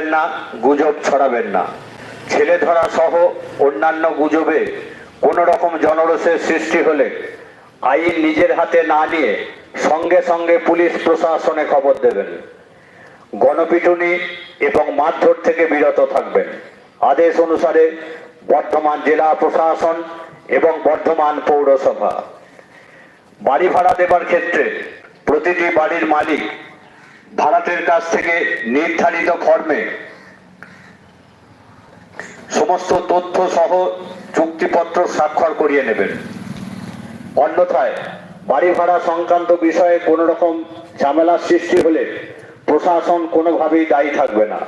না, গুজব ছড়াবেন না। ছেলে ধরা সহ অন্যান্য গুজবে কোন রকম জনরোষের সৃষ্টি হলে আইন নিজের হাতে না নিয়ে সঙ্গে সঙ্গে পুলিশ প্রশাসনে খবর দেবেন। গণপিটুনি এবং মারধর থেকে বিরত থাকবেন। আদেশ অনুসারে বর্ধমান জেলা প্রশাসন এবং বর্ধমান পৌরসভা। বাড়ি ভাড়া দেবার ক্ষেত্রে প্রতিটি বাড়ির মালিক ভাড়াটের কাছ থেকে নির্ধারিত ফর্মে সমস্ত তথ্য সহ চুক্তিপত্র স্বাক্ষর করিয়ে নেবেন। অন্যথায় বাড়ি ভাড়া সংক্রান্ত বিষয়ে কোনো রকম ঝামেলার সৃষ্টি হলে প্রশাসন কোনোভাবেই দায়ী থাকবে না।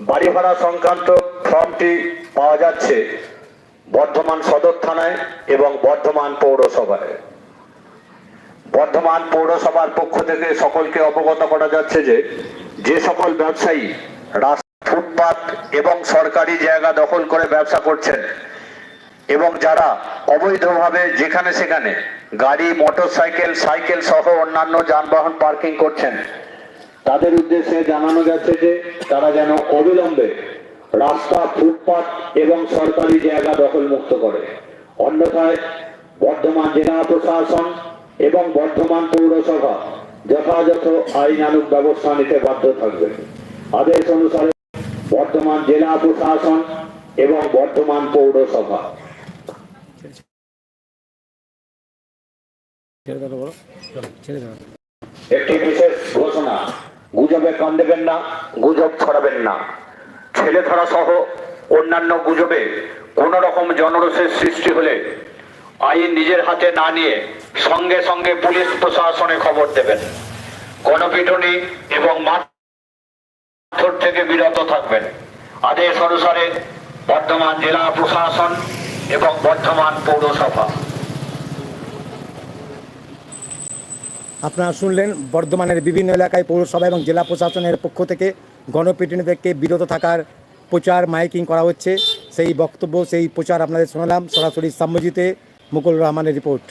বাড়ি ভাড়া সংক্রান্ত ফর্মটি পাওয়া যাচ্ছে বর্ধমান সদর থানায় এবং বর্ধমান পৌরসভায়। বর্ধমান পৌরসভার পক্ষ থেকে সকলকে অবগত করা যাচ্ছে যে যে সকল ব্যবসায়ী রাস্তা ফুটপাত এবং সরকারি জায়গা দখল করে ব্যবসা করছেন এবং যারা অবৈধভাবে যেখানে সেখানে গাড়ি, মোটরসাইকেল, সাইকেল সহ অন্যান্য যানবাহন পার্কিং করছেন, তাদের উদ্দেশ্যে জানানো যাচ্ছে যে, তারা যেন অবিলম্বে রাস্তা, ফুটপাত এবং সরকারি জায়গা দখল মুক্ত করে। অন্যথায় বর্ধমান জেলা প্রশাসন এবং বর্ধমান পৌরসভা যথাযথ আইনানুগ ব্যবস্থা নিতে বাধ্য থাকবে। আদেশ অনুসারে বর্ধমান জেলা প্রশাসন এবং বর্ধমান পৌরসভা। একটি বিশেষ ঘোষণা গুজবে কান দেবেন না গুজব ছড়াবেন না। ছেলে ধরা সহ অন্যান্য গুজবে কোন রকম জনরোষের সৃষ্টি হলে আইন নিজের হাতে না নিয়ে সঙ্গে সঙ্গে পুলিশ প্রশাসনে খবর দেবেন। গণপিটুনি এবং মারধর থেকে বিরত থাকবেন। আদেশ অনুসারে বর্ধমান জেলা প্রশাসন এবং বর্ধমান পৌরসভা। আপনারা শুনলেন, বর্ধমানের বিভিন্ন এলাকায় পৌরসভা এবং জেলা প্রশাসনের পক্ষ থেকে গণপিটুনি থেকে বিরত থাকার প্রচার মাইকিং করা হচ্ছে। সেই বক্তব্য, সেই প্রচার আপনাদের শোনালাম। সরাসরি সাম্যজিতে মুকুল রহমানের রিপোর্ট।